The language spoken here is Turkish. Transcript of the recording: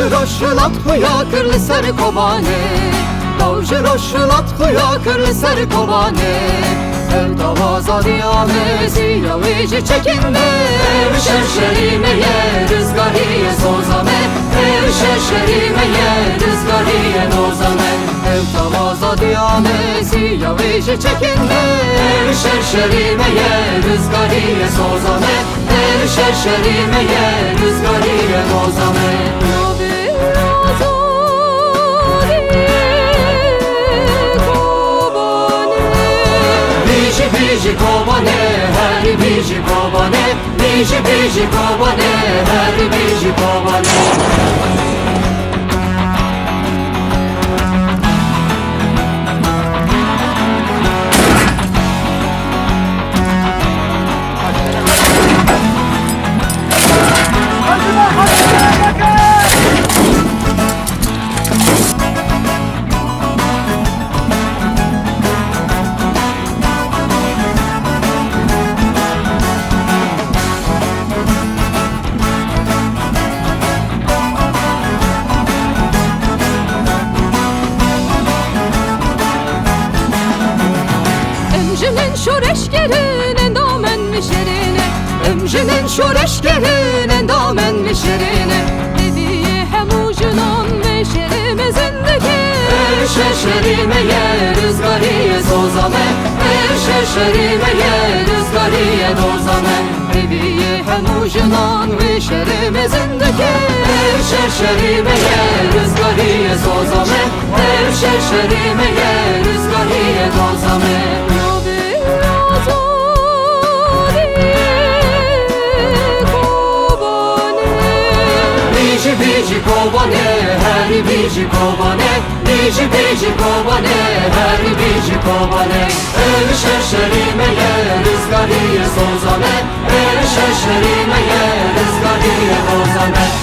Roşulat kuya kırlı sarı kobane. Davcı roşulat kuya kırlı sarı kobane. Ev davaza diyame ziyavici çekinde Ev şerşerime ye rızgariye sozame. Ev şerşerime ye rızgariye nozame. Ev davaza diyame ziyavici çekinde Ev şerşerime ye rızgariye sozame. Ev şerşerime ye rızgariye nozame bici kobane, her bici kobane Bici bici kobane, her bici kobane şoreşkerin endamen mişerine Emjinin şoreşkerin endamen mişerine Dediği hem ucunun ve şerimizindeki Ev şerşerime ye rızgariye sozame Ev şerşerime ye rızgariye dozame Dediği hem ucunun ve şerimizindeki Ev şerşerime ye rızgariye sozame Ev şerşerime ye rızgariye dozame Bici bici kobane, her bici kobane Bici bici kobane, her bici kobane Ev şerşerime ye rızgariye sozame Ev şerşerime ye rızgariye dozame